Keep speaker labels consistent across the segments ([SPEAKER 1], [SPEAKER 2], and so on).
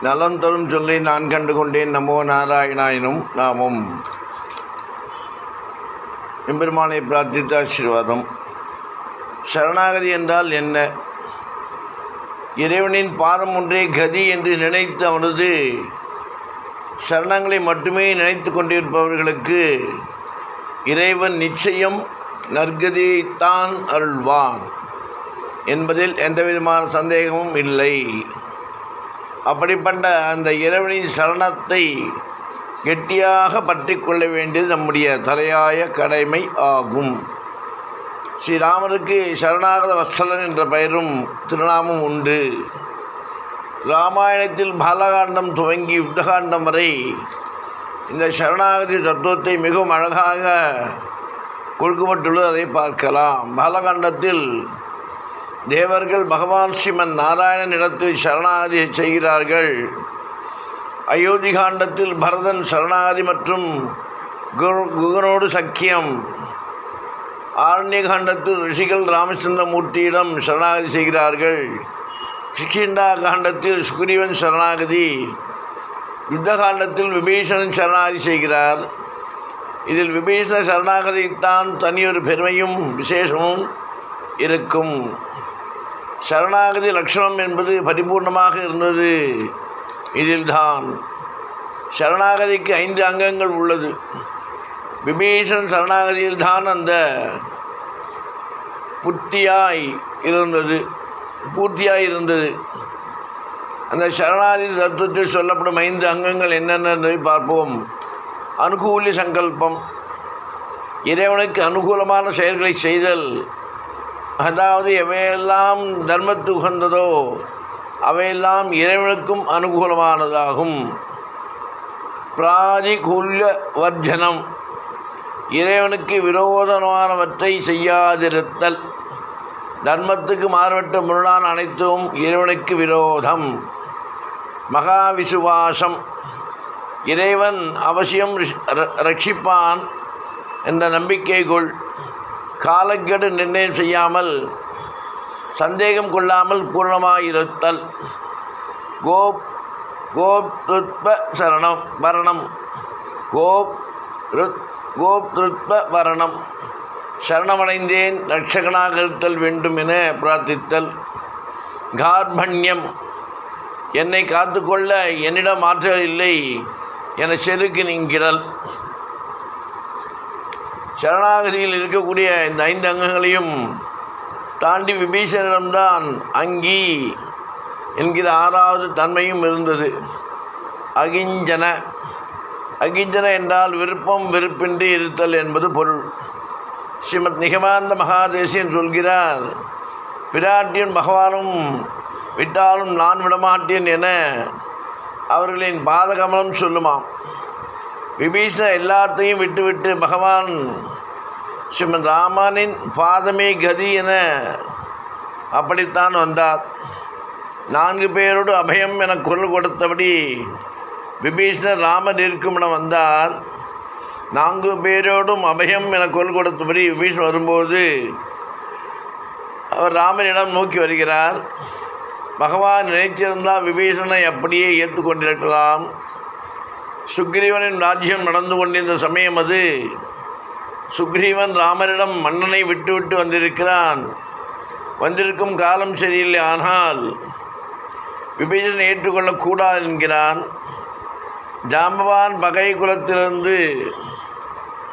[SPEAKER 1] நலம் தரும் சொல்லி நான் கண்டு கொண்டேன் நமோ நாராயணாயனும் நாமும். எம்பெருமானை பிரார்த்தித்த ஆசீர்வாதம். சரணாகதி என்றால் என்ன? இறைவனின் பாதம் ஒன்றே கதி என்று நினைத்து அவனது சரணங்களை மட்டுமே நினைத்து கொண்டிருப்பவர்களுக்கு இறைவன் நிச்சயம் நற்கதியைத்தான் அருள்வான் என்பதில் எந்தவிதமான சந்தேகமும் இல்லை. அப்படிப்பட்ட அந்த இறைவனின் சரணத்தை கெட்டியாக பற்றி கொள்ள வேண்டியது நம்முடைய தலையாய கடமை ஆகும். ஸ்ரீராமருக்கு சரணாகத வத்சலன் என்ற பெயரும் திருநாமம் உண்டு. ராமாயணத்தில் பாலகாண்டம் துவங்கி யுத்தகாண்டம் வரை இந்த சரணாகதி தத்துவத்தை மிகவும் அழகாக கொடுக்கப்பட்டுள்ளது அதை பார்க்கலாம். பாலகாண்டத்தில் தேவர்கள் பகவான் ஸ்ரீமன் நாராயணனிடத்தில் சரணாதி செய்கிறார்கள். அயோத்தி காண்டத்தில் பரதன் சரணாகதி மற்றும் குரு- குகனோடு சக்கியம். ஆரண்ய காண்டத்தில் ரிஷிகள் ராமச்சந்திரமூர்த்தியிடம் சரணாகதி செய்கிறார்கள். கிருஷ்ணா காண்டத்தில் சுக்ரீவன் சரணாகதி. யுத்த காண்டத்தில் விபீஷணன் சரணாகதி செய்கிறார். இதில் விபீஷண சரணாகதித்தான் தனியொரு பெருமையும் விசேஷமும் இருக்கும். சரணாகதி லக்ஷணம் என்பது பரிபூர்ணமாக இருந்தது. இதில்தான் சரணாகதிக்கு ஐந்து அங்கங்கள் உள்ளது. விபீஷன் சரணாகதியில்தான் அந்த புத்தியாய் இருந்தது பூர்த்தியாய் இருந்தது. அந்த சரணாகதி தத்துவத்தில் சொல்லப்படும் ஐந்து அங்கங்கள் என்னென்ன என்பதை பார்ப்போம். அனுகூலி சங்கல்பம் இறைவனுக்கு அனுகூலமான செயல்களை செய்தல் அதாவது எவையெல்லாம் தர்மத்து உகந்ததோ அவையெல்லாம் இறைவனுக்கும் அனுகூலமானதாகும். பிராதிகுல்ய வர்ஜனம் இறைவனுக்கு விரோதமானவற்றை செய்யாதிருத்தல். தர்மத்துக்கு மாறுபட்ட முரணான அனைத்தும் இறைவனுக்கு விரோதம். மகாவிசுவாசம். இறைவன் அவசியம் ரிஷ்- ர- ரட்சிப்பான் என்ற நம்பிக்கை கொள் காலக்கெடு நிர்ணயம் செய்யாமல் சந்தேகம் கொள்ளாமல் பூர்ணமாயிருத்தல். கோப் கோப்ருத்ப சரணம் வரணம் கோப் ருத் கோப்ருத்ப வரணம் சரணமடைந்தேன் ரட்சகனாக இருத்தல் வேண்டும் என பிரார்த்தித்தல். கார்பண்யம் என்னை காத்துக்கொள்ள என்னிடம் ஆற்றல் இல்லை என செருக்கு நீங்கிறல் சரணாகதியில் இருக்கக்கூடிய இந்த ஐந்து அங்கங்களையும் தாண்டி விபீஷனிடம்தான் அங்கி என்கிற ஆறாவது தன்மையும் இருந்தது. அகிஞ்சன. அகிஞ்சன என்றால் விருப்பம் வெறுப்பின்றி இருத்தல் என்பது பொருள். ஸ்ரீமத் நிகமாந்த மகாதேசியன் சொல்கிறார் பிராட்டியும் பகவானும் விட்டாலும் நான் விடமாட்டேன் என அவர்களின் பாதகமலம் சொல்லுமாம். விபீஷண எல்லாத்தையும் விட்டுவிட்டு பகவான் ஸ்ரீமன் ராமனின் பாதமே கதி என அப்படித்தான் வந்தார். நான்கு பேரோடு அபயம் என குரல் கொடுத்தபடி விபீஷணர் ராமன் இருக்குமிடம் வந்தார். நான்கு பேரோடும் அபயம் என குரல் கொடுத்தபடி விபீஷன் வரும்போது அவர் ராமனிடம் நோக்கி வருகிறார். பகவான் நினைச்சிருந்தால் விபீஷனை அப்படியே ஏற்றுக்கொண்டிருக்கலாம் சுக்ரீவனின் ராஜ்யம் நடந்து கொண்டிருந்த சமயம் அது. சுக்ரீவன் ராமரிடம் மன்னனை விட்டுவிட்டு வந்திருக்கிறான். வந்திருக்கும் காலம் சரியில்லை ஆனால் விபீஷன் ஏற்றுக்கொள்ளக்கூடாது என்கிறான். ஜாம்பவான் பகை குலத்திலிருந்து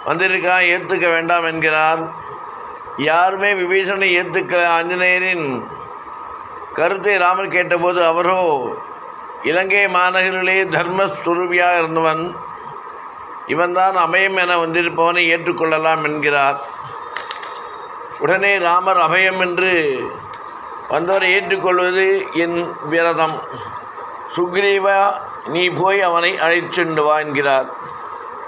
[SPEAKER 1] வந்திருக்கான் ஏற்றுக்க வேண்டாம் என்கிறான். யாருமே விபீஷனை ஏற்றுக்க ஆஞ்சநேயரின் கருத்தை ராமர் கேட்டபோது அவரோ இலங்கை மாநகரிலே தர்மஸ்வரூபியாக இருந்தவன் இவன்தான் அபயம் என வந்திருப்பவனை ஏற்றுக்கொள்ளலாம் என்கிறார். உடனே ராமர் அபயம் என்று வந்தவரை ஏற்றுக்கொள்வது என் விரதம். சுக்ரீவா நீ போய் அவனை அழைச்சென்று வா என்கிறார்.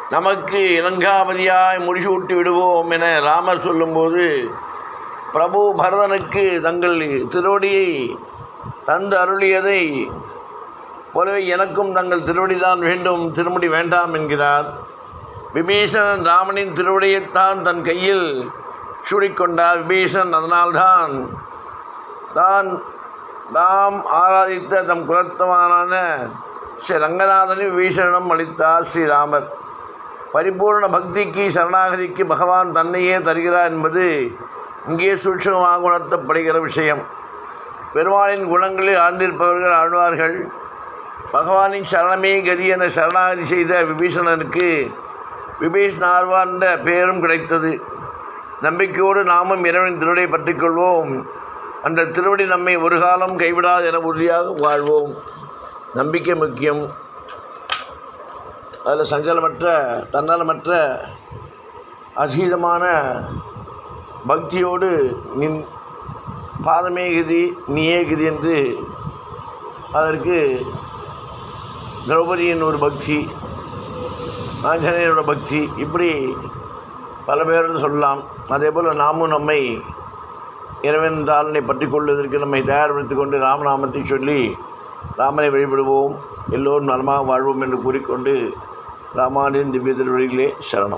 [SPEAKER 1] நமக்கு இலங்காபதியாய் முடிசூட்டி விடுவோம் என ராமர் சொல்லும்போது பிரபு பரதனுக்கு தங்கள் திருவடியை தந்து அருளியதை போலவே எனக்கும் தங்கள் திருவடிதான் வேண்டும் திருமுடி வேண்டாம் என்கிறார். விபீஷணன் ராமனின் திருவடியைத்தான் தன் கையில் சூடிக்கொண்டார். விபீஷன் அதனால்தான் தான் தாம் ஆராதித்த தம் குலத்தமானான ஸ்ரீ ரங்கநாதனின் விபீஷணம் அளித்தார் ஸ்ரீராமர். பரிபூர்ண பக்திக்கு சரணாகதிக்கு பகவான் தன்னையே தருகிறார் என்பது இங்கே சூட்சமாக உணர்த்தப்படுகிற விஷயம். பெருமாளின் குணங்களில் ஆழ்ந்திருப்பவர்கள் ஆழ்வார்கள். பகவானின் சரணமே கதி என சரணாகதி செய்த விபீஷணனுக்கு விபீஷ்ணார்வான் என்ற பெயரும் கிடைத்தது. நம்பிக்கையோடு நாமும் இறைவனின் திருவடியை பற்றிக்கொள்வோம் அந்த திருவடி நம்மை ஒரு காலம் கைவிடாது என உறுதியாக வாழ்வோம். நம்பிக்கை முக்கியம். அதில் சஞ்சலமற்ற தன்னலமற்ற அதீதமான பக்தியோடு நின் பாதமே கதி நீயே கதி என்று அதற்கு திரௌபதியின் ஒரு பக்தி ஆஞ்சநேயனோட பக்தி இப்படி பல பேர்னு சொல்லலாம். அதே போல் நாமும் நம்மை இறைவன் தாளனை பற்றி கொள்வதற்கு நம்மை தயார்படுத்தி கொண்டு ராமநாமத்தை சொல்லி ராமனை வழிபடுவோம். எல்லோரும் நலமாக வாழ்வோம் என்று கூறிக்கொண்டு ராமானின் திவ்ய திருவழிகளே சரணம்.